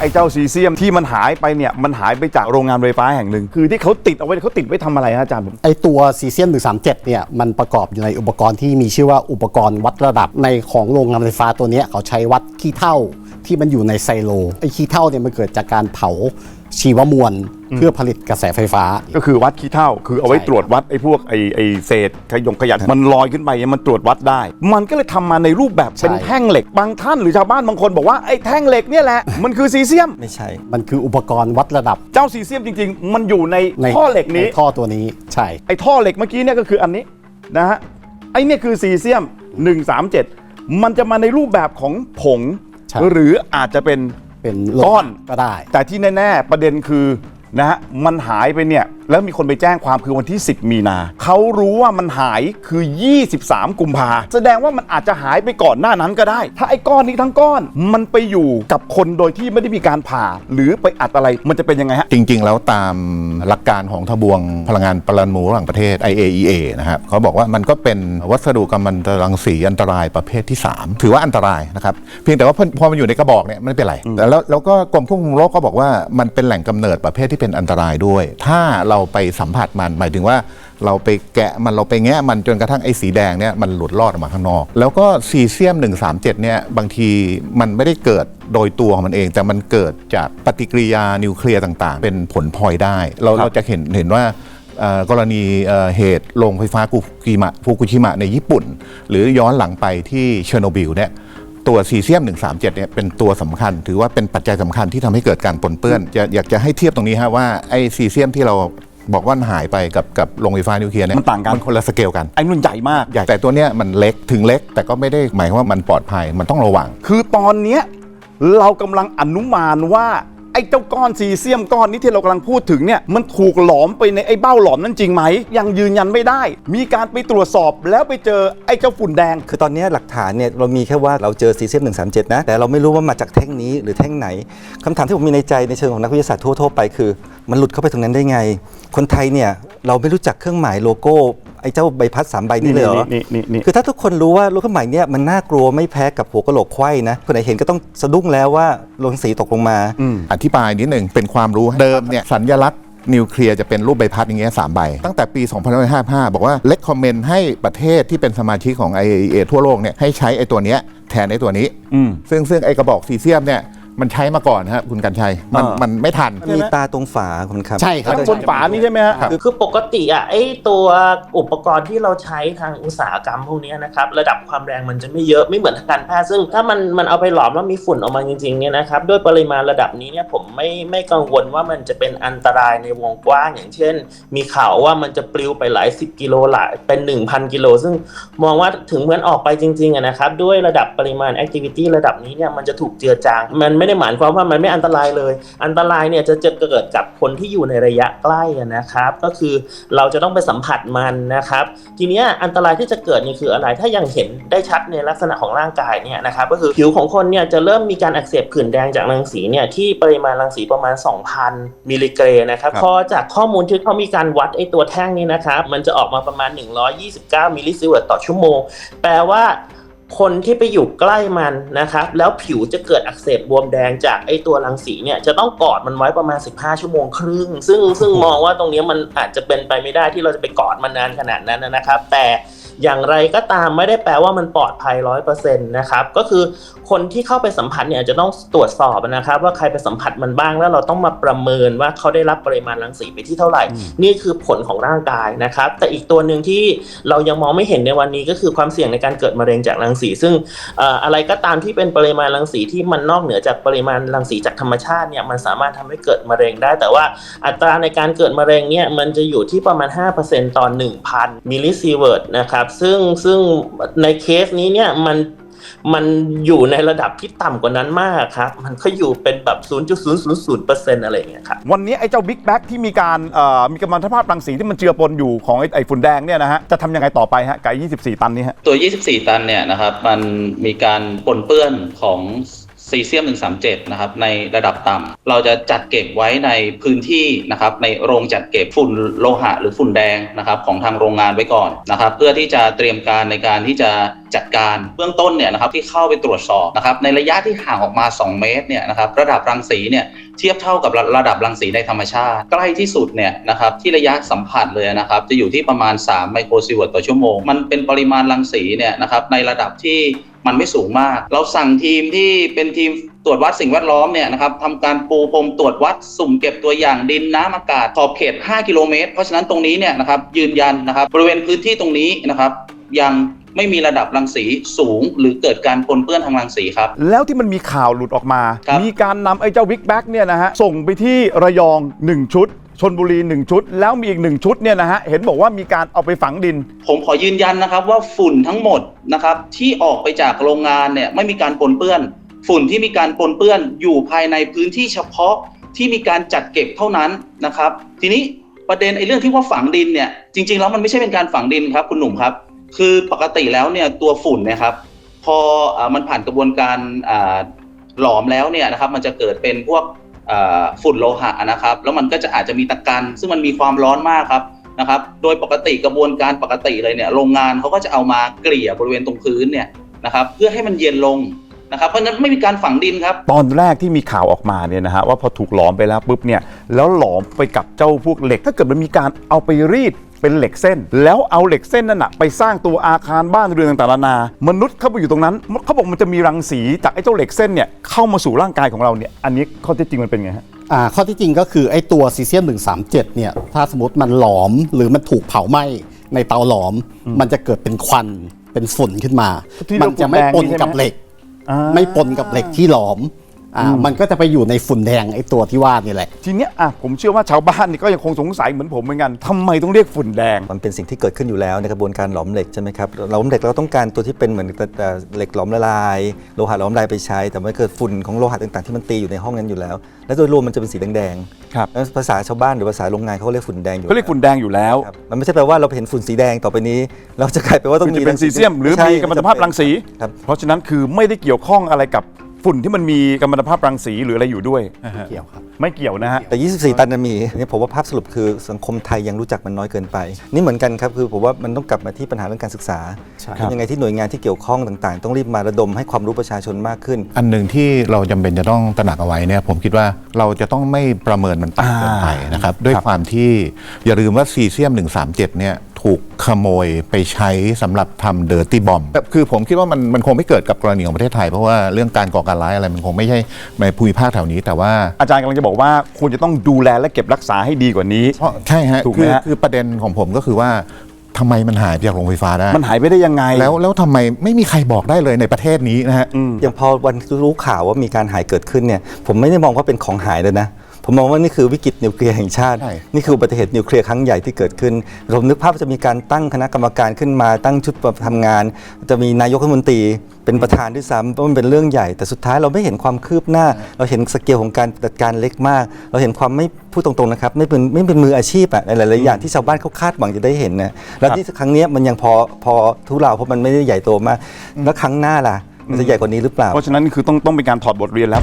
ไอ้เจ้าซีเซียมที่มันหายไปเนี่ยมันหายไปจากโรงงานไฟฟ้าแห่งหนึ่ง คือที่เขาติดเอาไว้เขาติดไว้ทำอะไรฮะอาจารย์ผม ไอตัวซีเซียม137เนี่ยมันประกอบอยู่ในอุปกรณ์ที่มีชื่อว่าอุปกรณ์วัดระดับในของโรงงานไฟฟ้าตัวเนี้ยเขาใช้วัดขี้เท่าที่มันอยู่ในไซโลไอขี้เท่าเนี่ยมันเกิดจากการเผา ชีวมวลเพื่อผลิตกระแสไฟฟ้า ก็คือวัดขี้เท่า คือเอาไว้ใช่ตรวจวัดไอ้พวกไอ้ไอ้เศษขยงขยะมันลอยขึ้นไปมันตรวจวัดได้ มันก็เลยทำมาในรูปแบบเป็นแท่งเหล็ก บางท่านหรือชาวบ้านบางคนบอกว่าไอ้แท่งเหล็กเนี่ยแหละมันคือซีเซียมไม่ใช่ มันคืออุปกรณ์วัดระดับ เจ้าซีเซียมจริง ๆ มันอยู่ในในท่อเหล็กนี้ใท่อตัวนี้ใช่ไอ้ท่อเหล็กเมื่อกี้เนี่ยก็คืออันนี้นะฮะไอ้เนี่ยคือซีเซียม 137 มันจะมาในรูปแบบของผงใช่หรืออาจจะเป็น เป็นโลหะก้อนก็ได้ แต่ที่แน่ ๆ ประเด็นคือนะฮะมันหายไปเนี่ย แล้วมีคนไปแจ้งความคือวันที่ 10 มีนาเขารู้ว่ามันหายคือ 23 กุมภาแสดงว่ามันอาจจะหายไปก่อนหน้านั้นก็ได้ ถ้าไอ้ก้อนนี้ทั้งก้อนมันไปอยู่กับคนโดยที่ไม่ได้มีการผ่า หรือไปอัดอะไรมันจะเป็นยังไงฮะ จริง ๆ แล้วตามหลักการของทบวงพลังงานปรมาณูระหว่างประเทศ IAEA นะครับเขาบอกว่ามันก็เป็นวัสดุกัมมันตรังสีอันตรายประเภทที่ 3 ถือว่าอันตรายนะครับเพียงแต่ว่าพอพอมันอยู่ในกระบอกเนี่ยไม่เป็นไรแต่แล้วแล้วก็กรมควบคุมโรคก็บอกว่ามันเป็นแหล่งกำเนิดประเภทที่เป็นอันตรายด้วย ถ้าเราไปสัมผัสมัน หมายถึงว่าเราไปแกะมันเราไปแงะมันจนกระทั่งไอ้สีแดงเนี่ยมันหลุดรอดออกมาข้างนอก แล้วก็ซีเซียม 137เนี่ยบางทีมันไม่ได้เกิดโดยตัวของมันเอง แต่มันเกิดจากปฏิกิริยานิวเคลียร์ต่างๆ เป็นผลพลอยได้ เราเราจะเห็นเห็นว่าเอ่อกรณีเอ่อเหตุโรงไฟฟ้าฟุกุชิมะฟุกุชิมะในญี่ปุ่น หรือย้อนหลังไปที่เชอร์โนบิลเนี่ยตัวซีเซียม 137เนี่ยเป็นตัวสำคัญ ถือว่าเป็นปัจจัยสำคัญที่ทำให้เกิดการปนเปื้อน จะอยากจะให้เทียบตรงนี้ฮะว่าไอ้ซีเซียมที่เรา บอกว่ามันหายไปกับกับโรงไฟฟ้านิวเคลียร์เนี่ยมันต่างกัน มันคนละสเกลกันไอ้นุ่นใหญ่มากใหญ่แต่ตัวเนี้ยมันเล็กถึงเล็ก แต่ก็ไม่ได้หมายความว่ามันปลอดภัยมันต้องระวัง คือตอนเนี้ยเรากำลังอนุมานว่าไอ้เจ้าก้อนซีเซียมก้อนนี้ที่เรากำลังพูดถึงเนี่ยมันถูกหลอมไปในไอ้เบ้าหลอมนั้นจริงไหม ยังยืนยันไม่ได้ มีการไปตรวจสอบแล้วไปเจอไอ้เจ้าฝุ่นแดง คือตอนนี้หลักฐานเนี่ยเรามีแค่ว่าเราเจอซีเซียม137 นะ แต่เราไม่รู้ว่ามาจากแท่งนี้หรือแท่งไหนคำถามที่ผมมีในใจในเชิงของนักวิทยาศาสตร์ทั่วๆไปคือ มันหลุดเข้าไปตรงนั้นได้ไง คนไทยเนี่ยเราไม่รู้จักเครื่องหมายโลโก้ไอ้เจ้าใบพัดสามใบนี่เลยเหรอนี่นี่นี่คือถ้าทุกคนรู้ว่าลูกเครื่องหมายเนี่ยมันน่ากลัวไม่แพ้กับหัวกะโหลกไขว้นะคนไหนเห็นก็ต้องสะดุ้งแล้วว่าโลงสีตกลงมา อธิบายนิดหนึ่งเป็นความรู้เดิมเนี่ยสัญลักษณ์นิวเคลียร์จะเป็นรูปใบพัดอย่างเงี้ยสามใบ ตั้งแต่ปี 2555 บอกว่าเล็กคอมเมนต์ให้ประเทศที่เป็นสมาชิกของ IAEA ทั่วโลกเนี่ยให้ใช้ไอ้ตัวเนี้ยแทนไอ้ตัวนี้อืมซึ่งซึ่งไอ้กระบอกซีเซียมเนี่ย มันใช้มาก่อนนะครับคุณกันชัยมันอ่ามั มันไม่ทัน มีตาตรงฝาคุณครับ ใช่ครับข้างบนฝานี่ใช่ไหมฮะ ครับ คือปกติอะไอ้ตัวอุปกรณ์ที่เราใช้ทางอุตสาหกรรมพวกเนี้ยนะครับระดับความแรงมันจะไม่เยอะไม่เหมือนทางการแพทย์ซึ่งถ้ามันมันเอาไปหลอมแล้วมีฝุ่นออกมาจริงๆเนี่ยนะครับด้วยปริมาณระดับนี้เนี่ยผมไม่ไม่กังวลว่ามันจะเป็นอันตรายในวงกว้างอย่างเช่น มีข่าวว่ามันจะปลิวไปหลายสิบกิโลหลายเป็น 1,000 กิโล ซึ่งมองว่าถึงเหมือนออกไปจริงๆอะนะครับด้วยระดับปริมาณแอคทิวิตี้ระดับนี้เนี่ยมันจะถูกเจือจางมันไม่ได้หมายความว่ามันไม่อันตรายเลย อันตรายเนี่ยจะจะเกิดกับคนที่อยู่ในระยะใกล้อะนะครับ ก็คือเราจะต้องไปสัมผัสมันนะครับ ทีเนี้ยอันตรายที่จะเกิดนี่คืออะไรถ้ายังเห็นได้ชัดในลักษณะของร่างกายเนี่ยนะครับก็คือผิวของคนเนี่ยจะเริ่มมีการอักเสบผื่นแดงจากรังสีเนี่ยที่ปริมาณรังสีประมาณ 2,000มิลลิเกรนะครับครับพอจากข้อมูลที่เขามีการวัดไอตัวแท่งนี้นะครับมันจะออกมาประมาณ 129มิลลิซิเวิร์ตต่อชั่วโมง แปลว่า คนที่ไปอยู่ใกล้มันนะครับ แล้วผิวจะเกิดอักเสบบวมแดงจากไอตัวรังสีเนี่ยจะต้องกอดมันไว้ประมาณ 15 ชั่วโมงครึ่ง ซึ่งซึ่งมองว่าตรงนี้มันอาจจะเป็นไปไม่ได้ที่เราจะไปกอดมันนานขนาดนั้นนะครับ แต่ อย่างไรก็ตามไม่ได้แปลว่ามันปลอดภัยร้อยเปอร์เซ็นต์นะครับก็คือคนที่เข้าไปสัมผัสเนี่ยอาจจะต้องตรวจสอบนะครับว่าใครไปสัมผัสมันบ้างแล้วเราต้องมาประเมินว่าเขาได้รับปริมาณรังสีไปที่เท่าไหร่ นี่คือผลของร่างกายนะครับแต่อีกตัวหนึ่งที่เรายังมองไม่เห็นในวันนี้ก็คือความเสี่ยงในการเกิดมะเร็งจากรังสี ซึ่งเอ่ออะไรก็ตามที่เป็นปริมาณรังสีที่มันนอกเหนือจากปริมาณรังสีจากธรรมชาติเนี่ยมันสามารถทำให้เกิดมะเร็งได้ แต่ว่าอัตราในการเกิดมะเร็งเนี่ยมันจะอยู่ที่ประมาณ 5%ต่อ1,000มิลลิซีเวิร์ตนะครับซึ่งซึ่งในเคสนี้เนี่ยมันมันอยู่ในระดับที่ต่ำกว่านั้นมากครับ มันก็อยู่เป็นแบบ 0.000%อะไรอย่างเงี้ยครับ วันนี้ไอ้เจ้าบิ๊กแบ็กที่มีการเอ่อมีกัมมันตภาพรังสีที่มันเจือปนอยู่ของไอ้ไอ้ฝุ่นแดงเนี่ยนะฮะจะทำยังไงต่อไปฮะกับไอ้24 ตันนี้ฮะ ตัว 24 ตันเนี่ยนะครับ มันมีการปนเปื้อนของ ซีเซียม 137 นะครับในระดับต่ำเราจะจัดเก็บไว้ในพื้นที่นะครับในโรงจัดเก็บฝุ่นโลหะหรือฝุ่นแดงนะครับของทางโรงงานไว้ก่อนนะครับเพื่อที่จะเตรียมการในการที่จะจัดการเบื้องต้นเนี่ยนะครับที่เข้าไปตรวจสอบนะครับในระยะที่ห่างออกมา 2 เมตรเนี่ยนะครับระดับรังสีเนี่ยเทียบเท่ากับระระดับรังสีในธรรมชาติ ใกล้ที่สุดเนี่ยนะครับที่ระยะสัมผัสเลยนะครับจะอยู่ที่ประมาณ 3 ไมโครซีเวิร์ตต่อชั่วโมง มันเป็นปริมาณรังสีเนี่ยนะครับในระดับที่ มันไม่สูงมาก เราสั่งทีมที่เป็นทีมตรวจวัดสิ่งแวดล้อมเนี่ยนะครับทำการปูพรมตรวจวัดสุ่มเก็บตัวอย่างดินน้ำอากาศขอบเขต 5 กิโลเมตร เพราะฉะนั้นตรงนี้เนี่ยนะครับยืนยันนะครับบริเวณพื้นที่ตรงนี้นะครับยังไม่มีระดับรังสีสูง หรือเกิดการปนเปื้อนทางรังสีครับ แล้วที่มันมีข่าวหลุดออกมาครับมีการนำไอ้เจ้าวิกแบ็กเนี่ยนะฮะส่งไปที่ระยอง 1 ชุด ชนบุรี1ชุด แล้วมีอีก1ชุดเนี่ยนะฮะเห็นบอกว่ามีการเอาไปฝังดิน ผมขอยืนยันนะครับว่าฝุ่นทั้งหมดนะครับที่ออกไปจากโรงงานเนี่ยไม่มีการปนเปื้อน ฝุ่นที่มีการปนเปื้อนอยู่ภายในพื้นที่เฉพาะที่มีการจัดเก็บเท่านั้นนะครับ ทีนี้ประเด็นไอ้เรื่องที่ว่าฝังดินเนี่ยจริง ๆ แล้วมันไม่ใช่เป็นการฝังดินครับคุณหนุ่มครับ คือปกติแล้วเนี่ยตัวฝุ่นนะครับ พออมันผ่านกระบวนการหลอมแล้วเนี่ยนะครับ มันจะเกิดเป็นพวก ฝุ่นโลหะนะครับ แล้วมันก็จะอาจจะมีตะกัน ซึ่งมันมีความร้อนมากครับนะครับ โดยปกติกระบวนการปกติเลยเนี่ยโรงงานเขาก็จะเอามาเกลี่ยบริเวณตรงพื้นเนี่ยนะครับ เพื่อให้มันเย็นลงนะครับเพราะฉะนั้นไม่มีการฝังดินครับ ตอนแรกที่มีข่าวออกมาเนี่ยนะฮะว่าพอถูกหลอมไปแล้วปุ๊บเนี่ยแล้วหลอมไปกับเจ้าพวกเหล็ก ถ้าเกิดมันมีการเอาไปรีด เป็นเหล็กเส้น แล้วเอาเหล็กเส้นนั่นนะไปสร้างตัวอาคารบ้านเรือนต่างๆนานามนุษย์เข้าไปอยู่ตรงนั้นเขาบอกมันจะมีรังสีจากไอ้เจ้าเหล็กเส้นเนี่ยเข้ามาสู่ร่างกายของเราเนี่ยอันนี้ข้อเท็จจริงมันเป็นไงฮะอ่าข้อที่จริงก็คือไอ้ตัวซีเซียม137เนี่ยถ้าสมมติมันหลอมหรือมันถูกเผาไหม้ในเตาหลอม มันจะเกิดเป็นควันเป็นฝุ่นขึ้นมาที่มันจะไม่ปนกับเหล็กอ่าไม่ปนกับเหล็กที่หลอม อ่ามันก็จะไปอยู่ในฝุ่นแดงไอ้ตัวที่ว่านี่แหละ ทีเนี้ยอะผมเชื่อว่าชาวบ้านนี่ก็ยังคงสงสัยเหมือนผมเหมือนกันทำไมต้องเรียกฝุ่นแดง มันเป็นสิ่งที่เกิดขึ้นอยู่แล้วในกระบวนการหลอมเหล็กใช่ไหมครับหลอมเหล็กเราต้องการตัวที่เป็นเหมือนเอ่อเหล็กหลอมละลายโลหะหลอมละลายไปใช้ แต่มันเกิดฝุ่นของโลหะต่างๆที่มันตีอยู่ในห้องนั้นอยู่แล้ว และโดยรวมมันจะเป็นสีแดงๆครับ แล้วภาษาชาวบ้านหรือภาษาโรงงานเขาเรียกฝุ่นแดงอยู่เขาเรียกฝุ่นแดงอยู่แล้ว ครับมันไม่ใช่แปลว่าเราเห็นฝุ่นสีแดงต่อไปนี้ เราจะกลายเป็นว่าต้องคือมีจะเป็นซีเซียมหรือไใช่มีกัมมันตภาพรังสี ครับ เพราะฉะนั้นคือไม่ได้เกี่ยวข้องอะไรกับ ฝุ่นที่มันมีกัมมันตภาพรังสีหรืออะไรอยู่ด้วย เกี่ยวครับ ไม่เกี่ยวนะฮะ แต่ 24 ตันนะมีเนี่ยผมว่าภาพสรุปคือสังคมไทยยังรู้จักมันน้อยเกินไป นี่เหมือนกันครับ คือผมว่ามันต้องกลับมาที่ปัญหาเรื่องการศึกษาใช่ครับยังไงที่หน่วยงานที่เกี่ยวข้องต่างๆ ต้องรีบมาระดมให้ความรู้ประชาชนมากขึ้น อันหนึ่งที่เราจำเป็นจะต้องตระหนักเอาไว้เนี่ยผมคิดว่าเราจะต้องไม่ประเมินมันต่ำเกินไปนะครับด้วยความที่อย่าลืมว่าซีเซียม 137เนี่ย ถูกขโมยไปใช้สำหรับทำเดอร์ตี้บอมคือผมคิดว่ามันมันคงไม่เกิดกับกรณีของประเทศไทย เพราะว่าเรื่องการก่อการร้ายอะไรมันคงไม่ใช่ในภูมิภาคแถวนี้ แต่ว่าอาจารย์กำลังจะบอกว่าควรจะต้องดูแลและเก็บรักษาให้ดีกว่านี้เพราะใช่ฮะถูกไหมคือฮะคือประเด็นของผมก็คือว่าทำไมมันหายไปจากโรงไฟฟ้าได้ มันหายไปได้ยังไง แล้วแล้วทำไมไม่มีใครบอกได้เลยในประเทศนี้นะฮะอย่างพอวันรู้ข่าวว่ามีการหายเกิดขึ้นเนี่ย ผมไม่ได้มองว่าเป็นของหายเลยนะ ผมมองว่านี่คือวิกฤตนิวเคลียร์แห่งชาติ ใช่ นี่คืออุบัติเหตุนิวเคลียร์ครั้งใหญ่ที่เกิดขึ้นผมนึกภาพว่าจะมีการตั้งคณะกรรมการขึ้นมาตั้งชุดทำงาน จะมีนายกรัฐมนตรีเป็นประธานด้วยซ้ำเพราะมันเป็นเรื่องใหญ่ แต่สุดท้ายเราไม่เห็นความคืบหน้า เราเห็นสเกลของการจัดการเล็กมาก เราเห็นความไม่พูดตรงๆนะครับไม่เป็นไม่เป็นมืออาชีพอะในหลายๆอย่างที่ชาวบ้านเขาคาดหวังจะได้เห็นนะแล้วที่ครั้งเนี้ยมันยังพอพอทุเลาเพราะมันไม่ได้ใหญ่โตมาก แล้วครั้งหน้าล่ะมันจะใหญ่กว่านี้หรือเปล่า เพราะฉะนั้นคือต้องต้องเป็นการถอดบทเรียนแล้ว